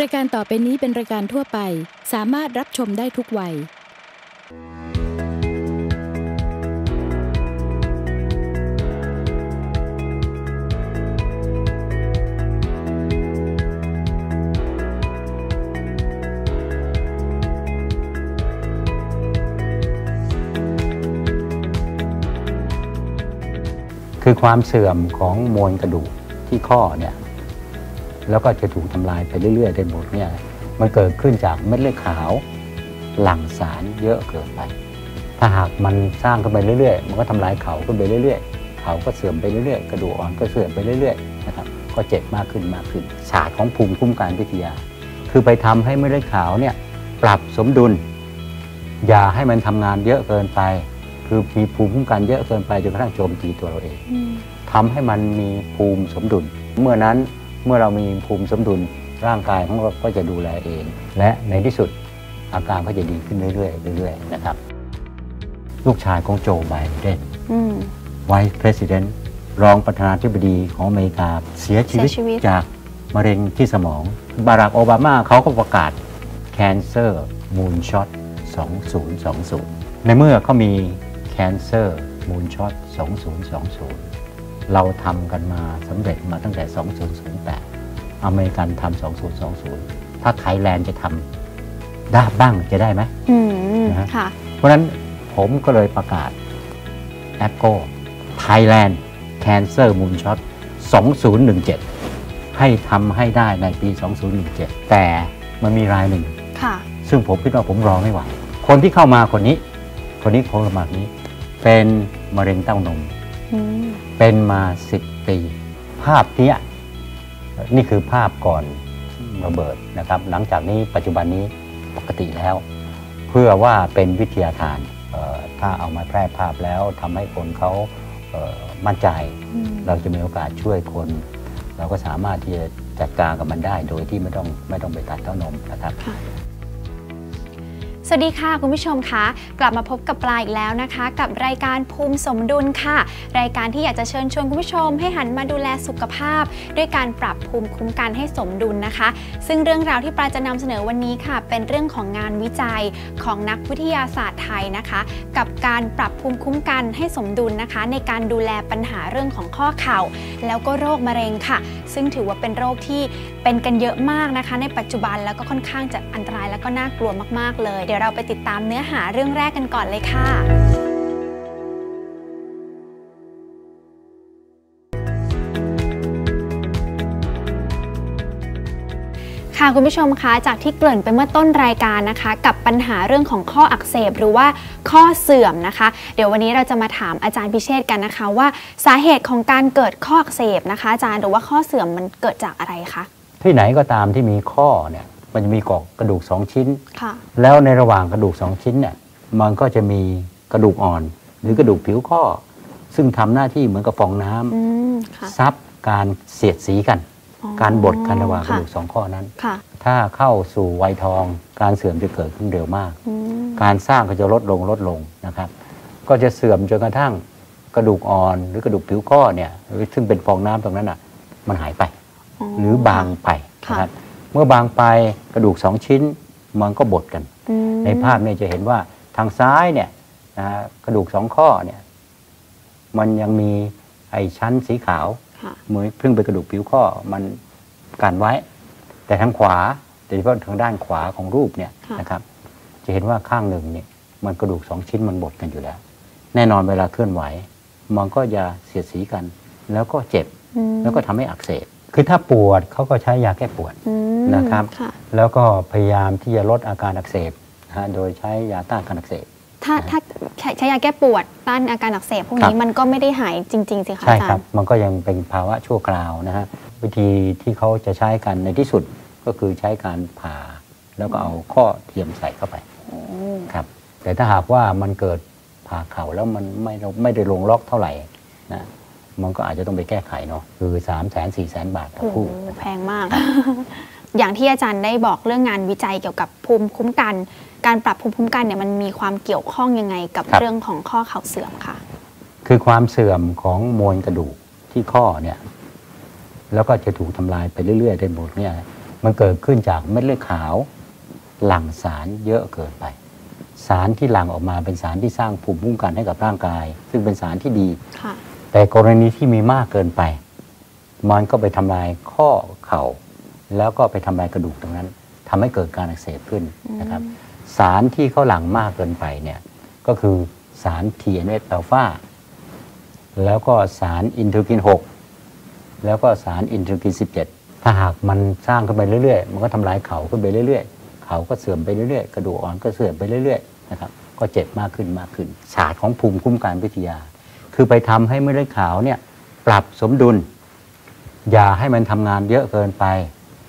รายการต่อไปนี้เป็นรายการทั่วไป สามารถรับชมได้ทุกวัย คือความเสื่อมของมวลกระดูกที่ข้อเนี่ย แล้วก็จะถูกทำลายไปเรื่อยๆได้หมดเนี่ยมันเกิดขึ้นจากเม็ดเลือดขาว หลั่งสารเยอะเกินไป ถ้าหากมันสร้างขึ้นไปเรื่อยๆ มันก็ทำลายเขาขึ้นไปเรื่อยๆ เขาก็เสื่อมไปเรื่อยๆ กระดูกอ่อนก็เสื่อมไปเรื่อยๆ นะครับ ก็เจ็บมากขึ้นมากขึ้น ศาสตร์ของภูมิคุ้มกันวิทยา คือไปทำให้เม็ดเลือดขาวเนี่ยปรับสมดุล อย่าให้มันทำงานเยอะเกินไป คือมีภูมิคุ้มกันเยอะเกินไปจนกระทั่งโจมตีตัวเราเองทำให้มันมีภูมิสมดุล เมื่อนั้น เมื่อเรามีภูมิสมดุลร่างกายของเราก็จะดูแลเอง และในที่สุดอาการก็จะดีขึ้นเรื่อยๆเรื่อยๆนะครับ ลูกชายของโจไบเดนอืมไวท์ประธานรองประธานาธิบดีของอเมริกาเสียชีวิตเสียชีวิตจากมะเร็งที่สมอง บารักโอบามาเขาก็ประกาศ Cancer Moonshot 2020 ในเมื่อเขามี Cancer Moonshot 2020 เราทำกันมาสำเร็จมาตั้งแต่ 2008 อเมริกันทำ2020 ถ้าไทยแลนด์จะทำได้บ้างจะได้ไหมอืมนะฮะค่ะเพราะฉะนั้นผมก็เลยประกาศ a p p l e Thailand Cancer Moonshot 2017 ให้ทำให้ได้ในปี 2017 แต่มันมีรายหนึ่งค่ะซึ่งผมคิดว่าผมรอไม่ไหว คนที่เข้ามาคนนี้ คนนี้คนละมากนี้ เป็นมะเร็งเต้านมอืม เป็นมา10ปี ภาพเนี้ยนี่คือภาพก่อนระเบิดนะครับ หลังจากนี้ปัจจุบันนี้ปกติแล้ว เพื่อว่าเป็นวิทยาทานเอ่อถ้าเอามาแพร่ภาพแล้วทำให้คนเขาเอ่อมั่นใจอืมเราจะมีโอกาสช่วยคน เราก็สามารถที่จะจัดการกับมันได้โดยที่ไม่ต้องไม่ต้องไปตัดเต้านมนะครับ สวัสดีค่ะคุณผู้ชมคะกลับมาพบกับปลาอีกแล้วนะคะ กับรายการภูมิสมดุลค่ะ รายการที่อยากจะเชิญชวนคุณผู้ชม ให้หันมาดูแลสุขภาพ ด้วยการปรับภูมิคุ้มกันให้สมดุลนะคะ ซึ่งเรื่องราวที่ปลาจะนำเสนอวันนี้ค่ะ เป็นเรื่องของงานวิจัยของนักวิทยาศาสตร์ไทยนะคะ กับการปรับภูมิคุ้มกันให้สมดุลนะคะ ในการดูแลปัญหาเรื่องของข้อเข่า แล้วก็โรคมะเร็งค่ะ ซึ่งถือว่าเป็นโรคที่เป็นกันเยอะมากนะคะ ในปัจจุบันแล้วก็ค่อนข้างจะอันตรายแล้วก็น่ากลัวมากๆเลยดี๋ยวเราไปติดตามเนื้อหาเรื่องแรกกันก่อนเลยค่ะค่ะคุณผู้ชมคะจากที่เกริ่นไปเมื่อต้นรายการนะคะ กับปัญหาเรื่องของข้ออักเสบหรือว่าข้อเสื่อมนะคะ เดี๋ยววันนี้เราจะมาถามอาจารย์พิเชษกันนะคะ ว่าสาเหตุของการเกิดข้ออักเสบนะคะ อาจารย์หรือว่าข้อเสื่อมมันเกิดจากอะไรคะที่ไหนก็ตามที่มีข้อเนี่ย มันจะมีกอกระดูกสองชิ้นค่ะแล้วในระหว่างกระดูกสองชิ้นเนี่ยมันก็จะมีกระดูกอ่อน หรือกระดูกผิวข้อ ซึ่งทำหน้าที่เหมือนกับฟองน้ำอืมค่ะซับการเสียดสีกันอ๋อการบดกันระหว่างกระค่ะดูกสองข้อนั้นค่ะถ้าเข้าสู่วัยทองการเสื่อมจะเกิดขึ้นเร็วมากอืมการสร้างก็จะลดลงลดลงนะครับ ก็จะเสื่อมจนกระทั่งกระดูกอ่อน หรือกระดูกผิวข้อเนี่ยซึ่งเป็นฟองน้ำตรงนั้นอะมันหายไป หรือบางไปค่ะนะครับ เมื่อบางไปกระดูกสองชิ้นมันก็บดกันอืมในภาพเนี่ยจะเห็นว่าทางซ้ายเนี่ยนะฮะกระดูกสองข้อเนี่ยมันยังมีไอ้ชั้นสีขาวค่ะเหมือนเพิ่งเป็นกระดูกผิวข้อมันกันไว้ แต่ทางขวาโดยเฉพาะทางด้านขวาของรูปเนี่ยค่ะนะครับ จะเห็นว่าข้างหนึ่งเนี่ยมันกระดูกสองชิ้นมันบดกันอยู่แล้ว แน่นอนเวลาเคลื่อนไหว มันก็จะเสียดสีกัน แล้วก็เจ็บอืมแล้วก็ทำให้อักเสบคือถ้าปวดเขาก็ใช้ยาแก้ปวดอืม นะครับค่ะแล้วก็พยายามที่จะลดอาการอักเสบนะฮะโดยใช้ยาต้านการอักเสบ ถ้าถ้าใช้ใช้ยาแก้ปวดต้านอาการอักเสบพวกครันี้บมันก็ไม่ได้หายจริง ๆ สิคะใช่อาจาครัรบย์มันก็ยังเป็นภาวะชั่วคราวนะฮะวิธีที่เขาจะใช้กันในที่สุดก็คือใช้การผ่า แล้วก็เอาข้อเทียมใส่เข้าไปโอ้ครับแต่ถ้าหากว่ามันเกิดผ่าเข่าแล้วมันไม่ไม่ได้ลงล็อกเท่าไหร่นะมันก็อาจจะต้องไปแก้ไขเนาะคือ3ามแสนสี่แสนบาทต่อโอ้โหคู่แพงมาก อย่างที่อาจารย์ได้บอกเรื่องงานวิจัยเกี่ยวกับภูมิคุ้มกัน การปรับภูมิคุ้มกันเนี่ยมันมีความเกี่ยวข้องยังไงกับครับเรื่องของข้อเข่าเสื่อมค่ะ คือความเสื่อมของมวลกระดูกที่ข้อเนี่ยแล้วก็จะถูกทำลายไปเรื่อยๆได้หมดเนี่ยมันเกิดขึ้นจากเม็ดเลือดขาว หลั่งสารเยอะเกินไป สารที่หลั่งออกมาเป็นสารที่สร้างภูมิคุ้มกันให้กับร่างกาย ซึ่งเป็นสารที่ดีค่ะแต่กรณีที่มีมากเกินไป มันก็ไปทำลายข้อเข่า แล้วก็ไปทำลายกระดูกตรงนั้นทำให้เกิดการอักเสบขึ้นนะครับ สารที่เขาหลั่งมากเกินไปเนี่ยก็คือสาร TNF อัลฟาแล้วก็สารอินเทอร์กิน 6 แล้วก็สารอินเทอร์กิน 17 ถ้าหากมันสร้างขึ้นไปเรื่อยๆ มันก็ทำลายเขาขึ้นไปเรื่อยๆ เขาก็เสื่อมไปเรื่อยๆ กระดูกอ่อนก็เสื่อมไปเรื่อยๆนะครับก็เจ็บมากขึ้นมากขึ้น ศาสตร์ของภูมิคุ้มกันวิทยา คือไปทำให้เม็ดเลือดขาวเนี่ยปรับสมดุล อย่าให้มันทำงานเยอะเกินไป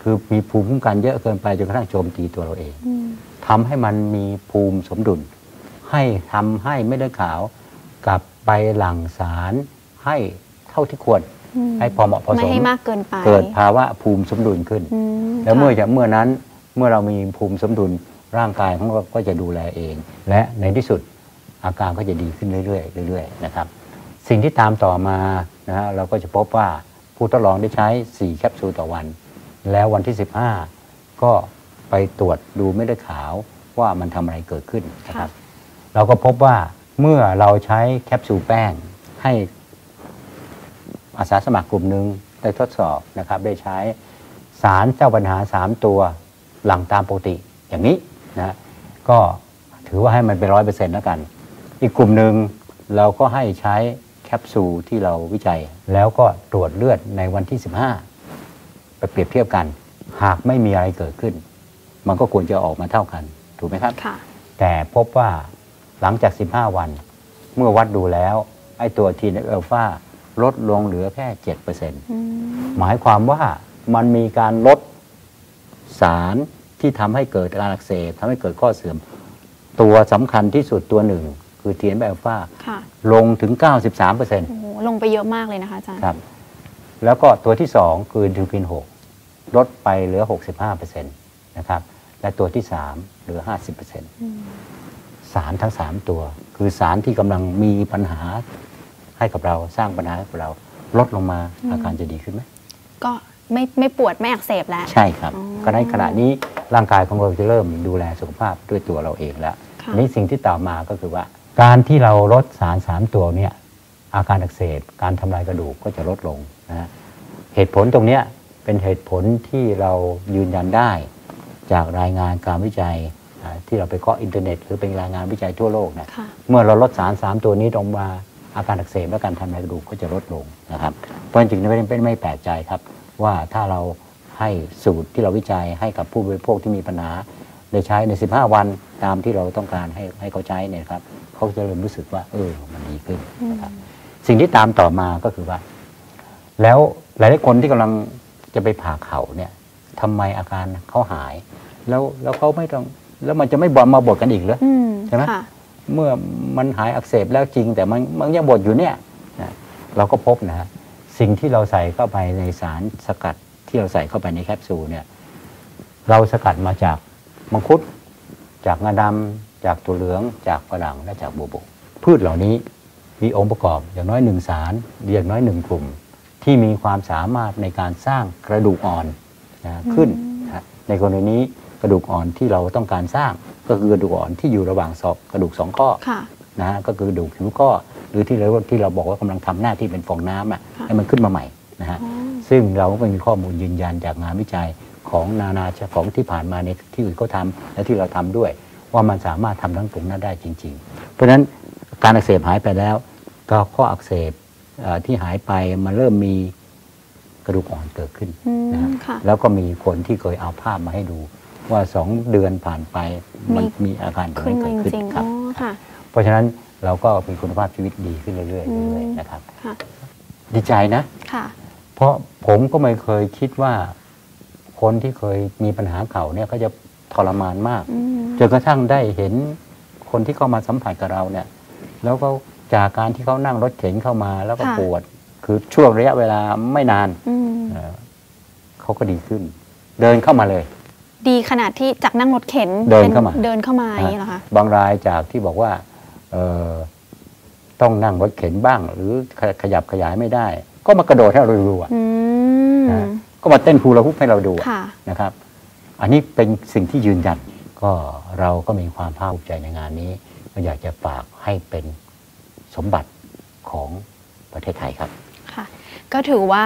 คือมีภูมิคุ้มกันเยอะเกินไปจนกระทั่งโจมตีตัวเราเองอืมทำให้มันมีภูมิสมดุล ให้ทำให้เม็ดเลือดขาว กลับไปหลั่งสารให้เท่าที่ควรอืมให้พอเหมาะพอไม่สมให้มากเกินไปเกิดภาวะภูมิสมดุลขึ้นอืมแล้วเมื่อค่ะจะเมื่อนั้นเมื่อเรามีภูมิสมดุลร่างกายของเราก็จะดูแลเอง และในที่สุดอาการก็จะดีขึ้นเรื่อยๆเรื่อยๆนะครับ สิ่งที่ตามต่อมานะฮะเราก็จะพบว่าผู้ทดลองได้ใช้ 4 แคปซูลต่อวัน แล้ววันที่ 15 ก็ไปตรวจดูเม็ดเลือดขาวว่ามันทำอะไรเกิดขึ้นนะครับ เราก็พบว่าเมื่อเราใช้แคปซูลแป้งให้อาสาสมัครกลุ่มหนึ่งได้ทดสอบนะครับ ได้ใช้สารเจ้าปัญหา 3 ตัวหลังตามปกติอย่างนี้นะก็ถือว่าให้มันเป็นร้อยเปอร์เซ็นต์แล้วกัน อีกกลุ่มหนึ่งเราก็ให้ใช้แคปซูลที่เราวิจัย แล้วก็ตรวจเลือดในวันที่ 15ไป เปรียบเทียบกัน หากไม่มีอะไรเกิดขึ้น มันก็ควรจะออกมาเท่ากัน ถูกไหมครับค่ะแต่พบว่าหลังจาก 15 วัน เมื่อวัดดูแล้ว ไอ้ตัวทีนเอลฟาลดลงเหลือแค่7%อืมหมายความว่ามันมีการลดสารที่ทำให้เกิดการอักเสบทำให้เกิดข้อเสื่อม ตัวสำคัญที่สุดตัวหนึ่ง คือทีนเอลฟาค่ะลงถึง 93%โอ้โหลงไปเยอะมากเลยนะคะอาจารย์ครับแล้วก็ตัวที่2คือดิวกิน6 ลดไปเหลือ 65%นะครับ และตัวที่ 3 เหลือ 50%อืมสารทั้ง 3 ตัว คือสารที่กำลังมีปัญหาให้กับเราสร้างปัญหาให้กับเราลดลงมาอาการจะดีขึ้นไหมก็ไม่ไม่ปวดไม่อักเสบแล้ว ใช่ครับอ๋อก็ในขณะนี้ร่างกายของเราจะเริ่มดูแลสุขภาพด้วยตัวเราเองแล้วค่ะอันนี้สิ่งที่ต่อมาก็คือว่า การที่เราลดสารสามตัวเนี่ยอาการอักเสบการทำลายกระดูกก็จะลดลงนะฮะเหตุผลตรงเนี้ย เป็นเหตุผลที่เรายืนยันได้จากรายงานการวิจัยอ่าที่เราไปเคาะอินเทอร์เน็ต หรือเป็นรายงานวิจัยทั่วโลกนะค่ะเมื่อเราลดสารสามตัวนี้ลงมาอาการอักเสบและการทำลายกระดูกก็จะลดลงนะครับ เพราะฉะนั้นจึงไม่เป็นไม่แปลกใจครับ ว่าถ้าเราให้สูตรที่เราวิจัยให้กับผู้บริโภคที่มีปัญหาได้ใช้ใน 15 วันตามที่เราต้องการให้ให้เขาใช้เนี่ยครับเขาจะเริ่มรู้สึกว่า เออมันดีขึ้นนะครับสิ่งที่ตามต่อมาก็คือว่า แล้วหลายๆคนที่กำลัง จะไปผ่าเข่าเนี่ยทำไมอาการเขาหาย แล้วแล้วเขาไม่ต้องแล้วมันจะไม่บอมาบดกันอีกเหรออืมใช่ไหมค่ะเมื่อมันหายอักเสบแล้วจริง แต่มันมันยังบดอยู่เนี่ยนะเราก็พบนะฮะสิ่งที่เราใส่เข้าไปในสารสกัดที่เราใส่เข้าไปในแคปซูลเนี่ยเราสกัดมาจากมังคุด จากงาดำจากตัวเหลือง จากฝรั่งและจากโบวบกพืชเหล่านี้มีองค์ประกอบอย่างน้อยหนึ่งสารอย่างน้อยหนึ่งกลุ่ม ที่มีความสามารถในการสร้างกระดูกอ่อนนะขึ้นนะในกรณีนี้กระดูกอ่อนที่เราต้องการสร้างก็คือกระดูกอ่อนที่อยู่ระหว่างศอกกระดูกสองข้อค่ะนะฮะก็คือกระดูกผิวข้อหรือที่เราที่เราบอกว่ากำลังทำหน้าที่เป็นฟองน้ำอะค่ะให้มันขึ้นมาใหม่นะฮะอ๋อซึ่งเราก็มีข้อมูลยืนยันจากงานวิจัยของนานาชาของที่ผ่านมาในที่อื่นเขาทำและที่เราทำด้วย ว่ามันสามารถทำทั้งตรงนั้นได้จริง ๆ เพราะฉะนั้นการอักเสบหายไปแล้วก็ข้ออักเสบเอ่อ ที่หายไปมันเริ่มมีกระดูกอ่อนเกิดขึ้นอืมนะฮะค่ะแล้วก็มีคนที่เคยเอาภาพมาให้ดู ว่าสองเดือนผ่านไปมันมีมีอาการแบบขึ้นนี้มาเกิดจขึ้นริงๆครัอ๋บอค่ะเพราะฉะนั้นเราก็มีคุณภาพชีวิตดีขึ้นเรื่อยๆอืมเรื่อยๆนะครับค่ะดีใจนะค่ะเพราะผมก็ไม่เคยคิดว่า คนที่เคยมีปัญหาเข่าเนี่ยก็จะทรมานมากอืมจนกระทั่งได้เห็นคนที่เข้ามาสัมผัสกับเราเนี่ย แล้วก็ จากการที่เขานั่งรถเข็นเข้ามาแล้วก็ค่ะ ปวด คือช่วงระยะเวลาไม่นานอืมเอ่อเขาก็ดีขึ้น เดินเข้ามาเลย ดีขนาดที่จากนั่งรถเข็นเดินเข้ามาป็เดินเข้ามาอย่างนี้เหรอคะ บางรายจากที่บอกว่าเอ่อต้องนั่งรถเข็นบ้าง หรือขขยับขยายไม่ได้ ก็มากระโดดให้เราดูอะอืม นะก็มาเต้นฮูลาฮุปให้เราดูอะค่ะ นะครับ อันนี้เป็นสิ่งที่ยืนยันก็เราก็มีความภาคภูมิใจในงานนี้ก็อยากจะฝากให้เป็น สมบัติของประเทศไทยครับค่ะ ก็ถือว่า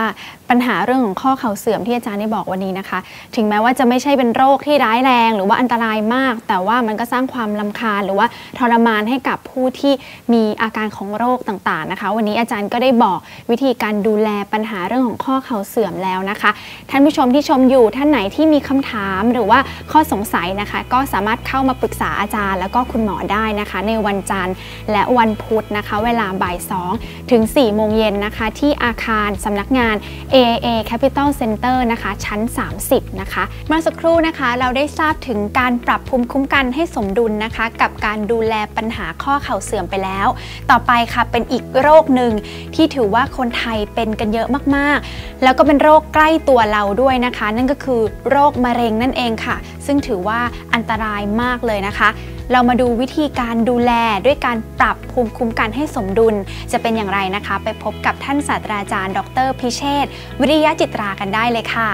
ปัญหาเรื่องของข้อเข่าเสื่อมที่อาจารย์ได้บอกวันนี้นะคะ ถึงแม้ว่าจะไม่ใช่เป็นโรคที่ร้ายแรง หรือว่าอันตรายมาก แต่ว่ามันก็สร้างความลำคาญหรือว่าทรมานให้กับผู้ที่มีอาการของโรคต่างๆนะคะ วันนี้อาจารย์ก็ได้บอกวิธีการดูแลปัญหาเรื่องของข้อเข่าเสื่อมแล้วนะคะ ท่านผู้ชมที่ชมอยู่ท่านไหนที่มีคำถามหรือว่าข้อสงสัยนะคะ ก็สามารถเข้ามาปรึกษาอาจารย์ แล้วก็คุณหมอได้นะคะ ในวันจันทร์และวันพุธนะคะ เวลาบ่าย2ถึง4โมงเย็นนะคะ ที่อาคารสำนักงาน AAA Capital Center นะคะ ชั้น 30 นะคะ เมื่อสักครู่นะคะเราได้ทราบถึงการปรับภูมิคุ้มกันให้สมดุลนะคะ กับการดูแลปัญหาข้อเข่าเสื่อมไปแล้ว ต่อไปค่ะเป็นอีกโรคหนึ่งที่ถือว่าคนไทยเป็นกันเยอะมากๆ แล้วก็เป็นโรคใกล้ตัวเราด้วยนะคะ นั่นก็คือโรคมะเร็งนั่นเองค่ะ ซึ่งถือว่าอันตรายมากเลยนะคะ เรามาดูวิธีการดูแลด้วยการปรับภูมิคุ้มกันให้สมดุล จะเป็นอย่างไรนะคะ ไปพบกับท่านศาสตราจารย์ ดร พิเชษฐ์วิริยะจิตรากันได้เลยค่ะ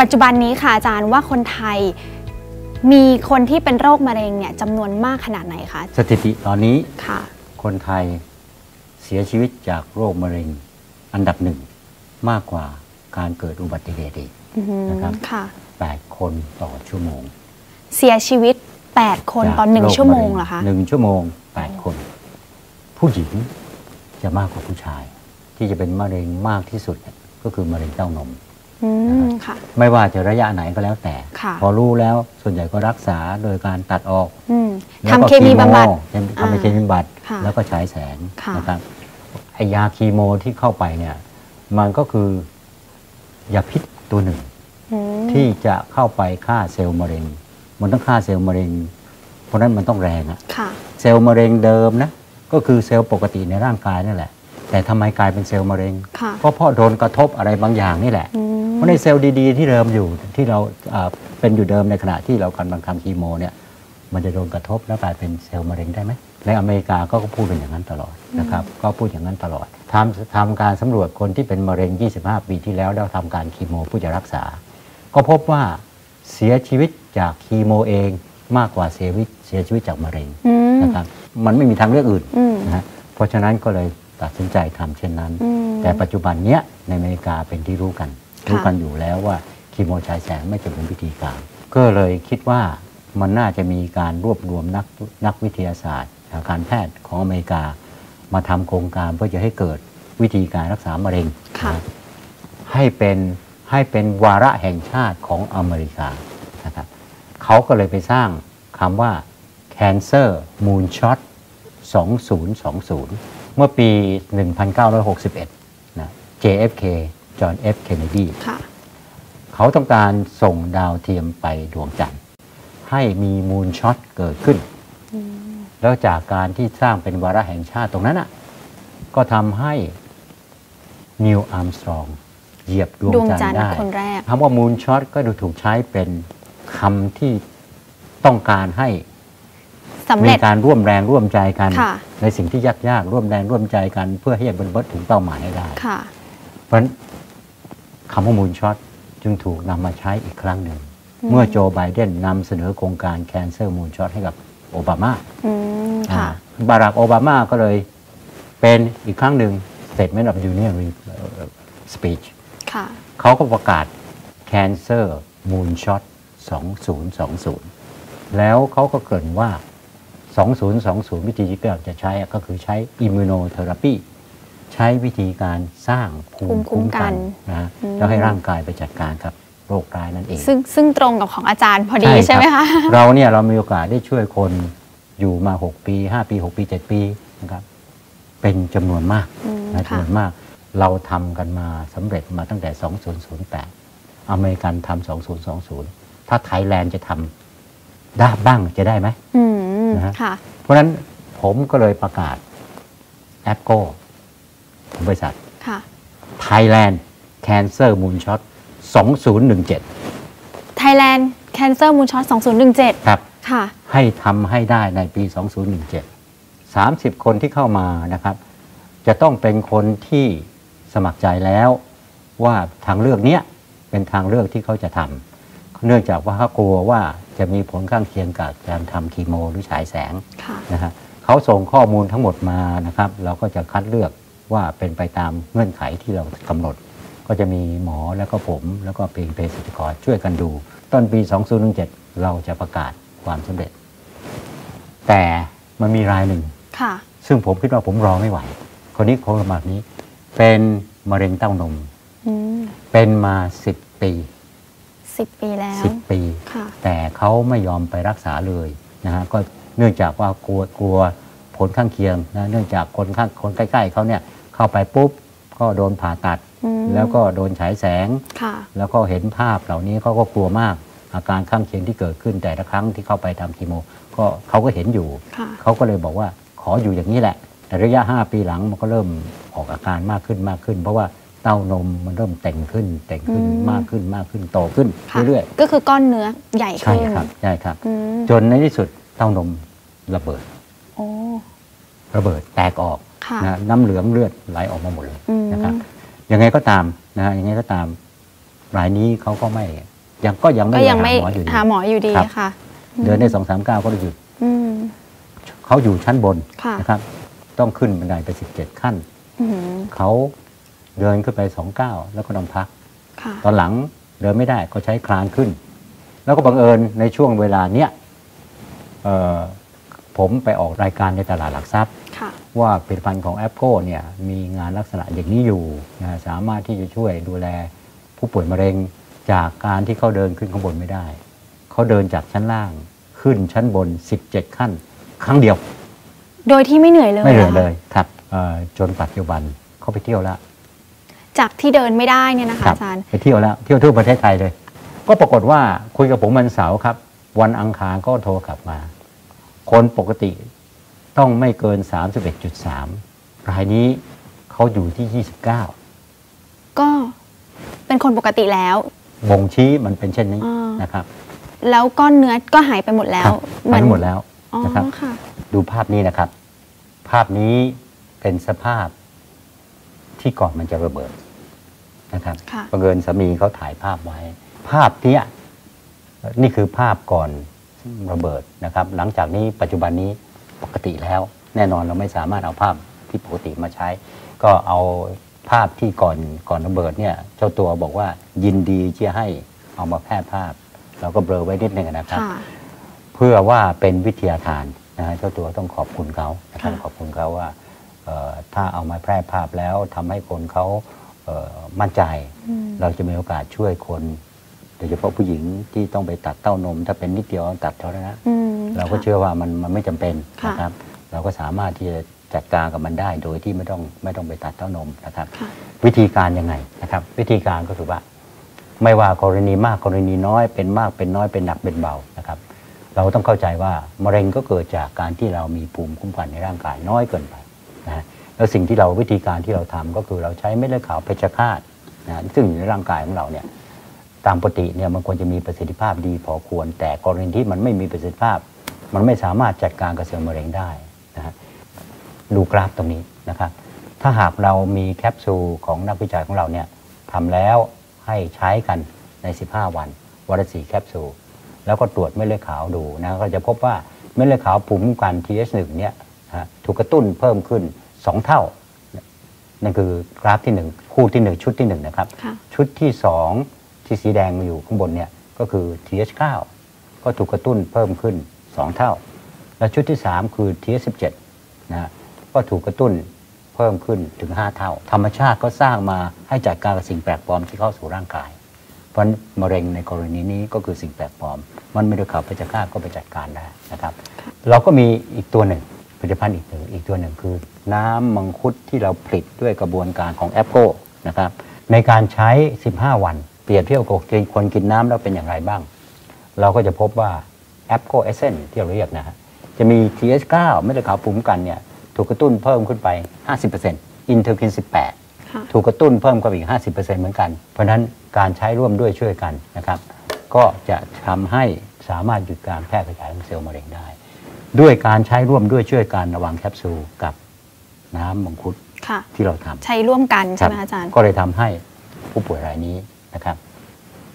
ปัจจุบันนี้ค่ะอาจารย์ว่าคนไทยมีคนที่เป็นโรคมะเร็งเนี่ยจำนวนมากขนาดไหนคะสถิติตอนนี้ค่ะ คนไทยเสียชีวิตจากโรคมะเร็ง อันดับหนึ่งมากกว่าการเกิดอุบัติเหตุอีกอือหือนะครับค่ะ8คนต่อชั่วโมง เสียชีวิต 8 คนต่อหนึ่งจากโรชั่วโมงะร็เหรอคะหนึ่งชั่วโมง 8 คน ผู้หญิงจะมากกว่าผู้ชาย ที่จะเป็นมะเร็งมากที่สุดเนี่ยก็คือมะเร็งเต้านมอืมค่ะไม่ว่าจะระยะไหนก็แล้วแต่ค่ะพอรู้แล้วส่วนใหญ่ก็รักษาโดยการตัดออกอืมแล้วก็ทำเคมีบำบัดทำเคมีบำบัดค่ะแล้วก็ฉายแสงค่ะนะครับ ไอยาคีโมที่เข้าไปเนี่ย มันก็คือยาพิษตัวหนึ่งอืมที่จะเข้าไปฆ่าเซลล์มะเร็ง มันต้องฆ่าเซลล์มะเร็ง เพราะฉะนั้นมันต้องแรงอะค่ะเซลล์มะเร็งเดิมนะก็คือเซลล์ปกติในร่างกายนั่นแหละ แต่ทำไมกลายเป็นเซลล์มะเร็งค่ะก็เพราะโดนกระทบอะไรบางอย่างนี่แหละอืมเพราะในเซลล์ดีๆ ที่เดิมอยู่ที่เราอ่าเป็นอยู่เดิมในขณะที่เรากำลังทำคีโมเนี่ยมันจะโดนกระทบแล้วกลายเป็นเซลล์มะเร็งได้ไหม ในอเมริกาก็พูดเป็นอย่างนั้นตลอดนะครับ ก็พูดอย่างนั้นตลอดทำทำการสำรวจคนที่เป็นมะเร็ง 25 ปีที่แล้ว แล้วทำการคีโมเพื่อจะรักษา ก็พบว่าเสียชีวิตจากคีโมเองมากกว่าเสียชีวิตเสียชีวิตจากมะเร็งอืมนะครับ มันไม่มีทางเลือกอื่นอืมนะฮะเพราะฉะนั้นก็เลยตัดสินใจทำเช่นนั้นอืมแต่ปัจจุบันเนี้ยในอเมริกาเป็นที่รู้กันค่ะรู้กันอยู่แล้วว่าคีโมฉายแสงไม่จะเป็นวิธีการ ก็เลยคิดว่ามันน่าจะมีการรวบรวมนักนักวิทยาศาสตร์ทาง การแพทย์ของอเมริกา มาทำโครงการเพื่อจะให้เกิดวิธีการรักษามะเร็งค่ะนะให้เป็นให้เป็นวาระแห่งชาติของอเมริกานะครับเขาก็เลยไปสร้างคำว่า Cancer Moonshot 2020 เมื่อปี 1961 นะ JFK John F Kennedy ค่ะเขาต้องการส่งดาวเทียมไปดวงจันทร์ ให้มีมูนช็อตเกิดขึ้น แล้วจากการที่สร้างเป็นวาระแห่งชาติตรงนั้นอะก็ทำให้นิวอัมสตรองเหยียบดวงดวงจันทจันทร์ร์ได้คนแรกคำว่ามูนช็อตก็ดูถูกใช้เป็นคำที่ต้องการให้สำมีเร็จการร่วมแรงร่วมใจกันค่ะในสิ่งที่ยากยากๆร่วมแรงร่วมใจกัน เพื่อให้บรรลุถึงเป้าหมายให้ได้ค่ะเพราะฉะนั้นคำว่ามูลช็อตจึงถูกนำมาใช้อีกครั้งหนึ่ง เมื่อโจไบเดนนำเสนอโครงการแคนเซอร์มูลช็อตให้กับ โอบามาอืมค่ะอ่าบารักโอบามาก็เลยเป็นอีกครั้งหนึ่ง Statement of Union Speech ค่ะเขาก็ประกาศ Cancer Moonshot 2020 แล้วเขาก็เกริ่นว่า 2020 วิธีที่เราจะใช้อะก็คือใช้ Immunotherapy ใช้วิธีการสร้างภูมิคุ้มกันนะอืมแล้วให้ร่างกายไปจัดการกับ โรคร้ายนั่นเอง ซึ่งซึ่งตรงกับของอาจารย์พอดีใช่ไหมรัคะบเราเนี่ยเรามีโอกาสได้ช่วยคนอยู่มา 6 ปี 5 ปี 6 ปี 7 ปีนะครับเป็นจำนวนมากอืมนะค่ะจำนวนมาก เราทำกันมาสำเร็จมาตั้งแต่ 2008 อเมริกันทำ2020 ถ้าไทยแลนด์จะทำได้บ้างจะได้ไหมอืมนะฮะค่ะเพราะฉะนั้นผมก็เลยประกาศแอปโก้ของบริษัทค่ะ Thailand Cancer Moonshot 2017 Thailand Cancer Moonshot 2017 ครับค่ะให้ทำให้ได้ในปี 2017 30 คนที่เข้ามานะครับ จะต้องเป็นคนที่สมัครใจแล้วว่าทางเลือกเนี้ยเป็นทางเลือกที่เขาจะทำเนื่องจากว่าเขากลัวว่าจะมีผลข้างเคียงกับการทำคีโมหรือฉายแสงค่ะนะฮะเขาส่งข้อมูลทั้งหมดมานะครับ เราก็จะคัดเลือกว่าเป็นไปตามเงื่อนไขที่เรากำหนด ก็จะมีหมอแล้วก็ผมแล้วก็เป็นเภสัชกรช่วยกันดู ต้นปี 2017 เราจะประกาศความสำเร็จ แต่มันมีรายหนึ่งค่ะซึ่งผมคิดว่าผมรอไม่ไหว คนนี้คนละมานี้ เป็นมะเร็งเต้านมอืมเป็นมา 10 ปีสิบปีแล้ว 10 ปีค่ะแต่เขาไม่ยอมไปรักษาเลยนะฮะก็เนื่องจากว่ากลัวกลัวผลข้างเคียงนะเนื่องจากคนข้างคนใกล้ ๆเขาเนี่ยเข้าไปปุ๊บก็โดนผ่าตัดอืม แล้วก็โดนฉายแสงค่ะแล้วก็เห็นภาพเหล่านี้เขาก็กลัวมาก อาการข้างเคียงที่เกิดขึ้นแต่ละครั้งที่เข้าไปทำคีโม ก็เขาก็เห็นอยู่ค่ะเขาก็เลยบอกว่าขออยู่อย่างนี้แหละแต่ระยะ 5 ปีหลังมันก็เริ่มออกอาการมากขึ้นมากขึ้น เพราะว่าเต้านมมันเริ่มแต่งขึ้น แต่งขึ้นอืมมากขึ้นมากขึ้นโตขึ้นค่ะเรื่อยก็คือก้อนเนื้อใหญ่ๆใช่ขึ้นครับใช่ครับอืมจนในที่สุดเต้านมระเบิดโอ้ระเบิดแตกออกค่ะนะน้ำเหลืองเลือดไหลออกมาหมดเลยอืมนะครับ ยังไงก็ตามนะฮะยังไงก็ตามรายนี้เขาก็ไม่ยังก็ยังไม่ก็ยังหาไม่หมออยู่ดีหาหมออยู่ดีครับค่ะเดินได้สองสามก้าวก็ได้หยุดอืมเขาอยู่ชั้นบนค่ะนะครับ ต้องขึ้นบันไดไปสิบเจ็ดขั้นอืมเขาเดินขึ้นไปสองก้าวแล้วก็ต้องพักค่ะตอนหลังเดินไม่ได้ก็ใช้คลานขึ้น แล้วก็บังเอิญในช่วงเวลาเนี้ยเอ่อผมไปออกรายการในตลาดหลักทรัพย์ค่ะ ว่าผลิตภัณฑ์ของแอปโกเนี่ยมีงานลักษณะอย่างนี้อยู่นะสามารถที่จะช่วยดูแลผู้ป่วยมะเร็งจากการที่เขาเดินขึ้นข้างบนไม่ได้ เขาเดินจากชั้นล่างขึ้นชั้นบน 17 ขั้น ครั้งเดียว โดยที่ไม่เหนื่อยเลยไม่เหนื่อยรเลคะยครับเอ่อจนปัจจุบันเขาไปเที่ยวแล้วจากที่เดินไม่ได้เนี่ยนะคะครับอาจารย์ไปเที่ยวแล้วเที่ยวทั่วประเทศไทยเลย ก็ปรากฏว่าคุยกับผมวันเสาร์ครับ วันอังคารก็โทรกลับมา คนปกติ ต้องไม่เกิน 31.3 รายนี้เขาอยู่ที่ 29 ก็เป็นคนปกติแล้ว บ่งชี้มันเป็นเช่นนี้อ่านนะครับ แล้วก้อนเนื้อก็หายไปหมดแล้ควรับไปหมดแล้วอ๋อนะครับค่ะดูภาพนี้นะครับ ภาพนี้เป็นสภาพที่ก่อนมันจะระเบิดนะครับค่ะบังเอิญสามีเขาถ่ายภาพไว้ ภาพเนี้ยนี่คือภาพก่อนระเบิดนะครับ หลังจากนี้ปัจจุบันนี้ ปกติแล้ว แน่นอนเราไม่สามารถเอาภาพที่ปกติมาใช้ ก็เอาภาพที่ก่อนก่อนระเบิดเนี่ยเจ้าตัวบอกว่ายินดีที่จะให้เอามาแพร่ภาพ เราก็เบลอไว้นิดนึงนะครับค่ะเพื่อว่าเป็นวิทยาทานนะฮะเจ้าตัวต้องขอบคุณเขานะครับค่ะขอบคุณเขาว่าเอ่อถ้าเอามาแพร่ภาพแล้วทำให้คนเขาเอ่อมั่นใจอืมเราจะมีโอกาสช่วยคน โดยเฉพาะผู้หญิงที่ต้องไปตัดเต้านม ถ้าเป็นนิดเดียวตัดเท่านั้นนะอืมเราก็ค่ะเชื่อว่ามันมันไม่จำเป็นค่ะนะครับ เราก็สามารถที่จะจัดการกับมันได้โดยที่ไม่ต้องไม่ต้องไปตัดเต้านมนะครับค่ะวิธีการยังไงนะครับ วิธีการก็คือว่า ไม่ว่ากรณีมากกรณีน้อยเป็นมากเป็นน้อยเป็นหนักเป็นเบานะครับ เราต้องเข้าใจว่ามะเร็งก็เกิดจากการที่เรามีภูมิคุ้มกันในร่างกายน้อยเกินไปนะฮะแล้วสิ่งที่เราวิธีการที่เราทำก็คือเราใช้เม็ดเลือดขาวเพชฌฆาตนะฮะซึ่งอยู่ในร่างกายของเราเนี่ย ตามปกติเนี่ยมันควรจะมีประสิทธิภาพดีพอควร แต่กรณีที่มันไม่มีประสิทธิภาพ มันไม่สามารถจัดการกับเซลล์มะเร็งได้นะฮะดูกราฟตรงนี้นะครับ ถ้าหากเรามีแคปซูลของนักวิจัยของเราเนี่ยทำแล้วให้ใช้กันใน 15 วันวันละสี่แคปซูลแล้วก็ตรวจเม็ดเลือดขาวดูนะก็จะพบว่าเม็ดเลือดขาวภูมิคุ้มกัน TH1 เนี่ยนะฮะถูกกระตุ้นเพิ่มขึ้น 2 เท่านั่นคือกราฟที่ 1 คู่ที่ 1 ชุดที่ 1 นะครับค่ะชุดที่ 2 ที่สีแดงมาอยู่ข้างบนเนี่ยก็คือ TH9 ก็ถูกกระตุ้นเพิ่มขึ้น 2 เท่า และชุดที่ 3 คือ TH17 นะฮะก็ถูกกระตุ้นเพิ่มขึ้นถึง 5 เท่า ธรรมชาติก็สร้างมาให้จัดการกับสิ่งแปลกปลอมที่เข้าสู่ร่างกาย เพราะฉะนั้นมะเร็งในกรณีนี้ก็คือสิ่งแปลกปลอม มันไม่ได้ขับไปจัดการก็ไปจัดการได้นะครับ เราก็มีอีกตัวหนึ่งผลิตภัณฑ์อีกหนึ่งอีกตัวหนึ่งคือ น้ำมังคุดที่เราผลิตด้วยกระบวนการของแอปโกนะครับในการใช้ 15 วัน เปรียบเทียบกับคนกินน้ำแล้วเป็นอย่างไรบ้าง เราก็จะพบว่าแอปโกเอเซนที่เราเรียกนะฮะจะมี TH9 เม็ดเลือดขาวภูมิคุ้มกันเนี่ยถูกกระตุ้นเพิ่มขึ้นไป 50%อินเทอร์คิน 18ค่ะถูกกระตุ้นเพิ่มขึ้นอีก 50%เหมือนกัน เพราะฉะนั้นการใช้ร่วมด้วยช่วยกันนะครับก็จะทำให้สามารถหยุดการแพร่กระจายของเซลล์มะเร็งได้ ด้วยการใช้ร่วมด้วยช่วยการระวังแคปซูลกับน้ำมังคุดค่ะที่เราทำใช้ร่วมกันคใช่รับไหมอาจารย์ ก็เลยทำให้ผู้ป่วยรายนี้ นะครับ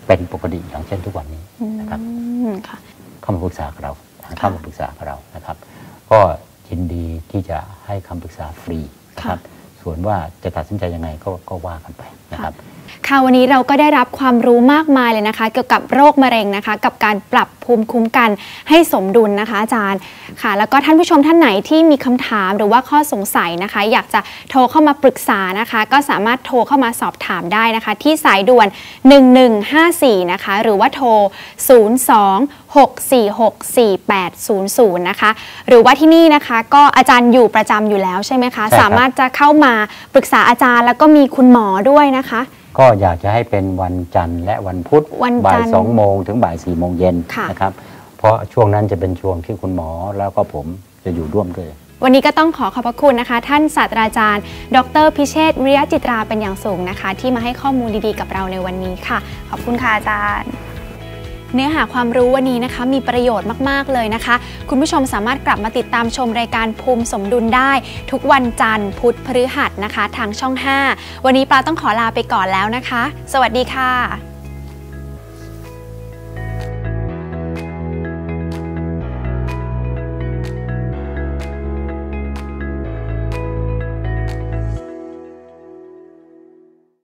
เป็นปกติอย่างเช่นทุกวันนี้นะครับอืมค่ะเข้ามาปรึกษากับเราเข้ามาปรึกษากับเรานะครับ ก็ยินดีที่จะให้คำปรึกษาฟรีนะครับ ส่วนว่าจะตัดสินใจยังไงก็ก็ว่ากันไปนะครับ ค่ะวันนี้เราก็ได้รับความรู้มากมายเลยนะคะ เกี่ยวกับโรคมะเร็งนะคะ กับการปรับภูมิคุ้มกันให้สมดุลนะคะ อาจารย์ค่ะ แล้วก็ท่านผู้ชมท่านไหนที่มีคำถามหรือว่าข้อสงสัยนะคะ อยากจะโทรเข้ามาปรึกษานะคะ ก็สามารถโทรเข้ามาสอบถามได้นะคะ ที่สายด่วน 1154 นะคะ หรือว่าโทร 02-646-4800 นะคะ หรือว่าที่นี่นะคะ ก็อาจารย์อยู่ประจำอยู่แล้วใช่ไหมคะใช่ครับสามารถจะเข้ามาปรึกษาอาจารย์แล้วก็มีคุณหมอด้วยนะคะ ก็อยากจะให้เป็นวันจันทร์และวันพุธวันจับ่ายนทร์ สองโมงถึงบ่ายสี่โมงเย็นค่ะ นะครับ เพราะช่วงนั้นจะเป็นช่วงที่คุณหมอแล้วก็ผมจะอยู่ร่วมด้วย วันนี้ก็ต้องขอขอบพระคุณนะคะ ท่านศาสตราจารย์ ดร พิเชษฐ์วิริยะจิตราเป็นอย่างสูงนะคะ ที่มาให้ข้อมูลดีๆกับเราในวันนี้ค่ะ ขอบคุณค่ะอาจารย์ เนื้อหาความรู้วันนี้นะคะ มีประโยชน์มาก ๆ เลยนะคะ คุณผู้ชมสามารถกลับมาติดตามชมรายการภูมิสมดุลได้ ทุกวันจันทร์ พุธพฤหัสนะคะ ทางช่อง 5 วันนี้ปลาต้องขอลาไปก่อนแล้วนะคะ สวัสดีค่ะ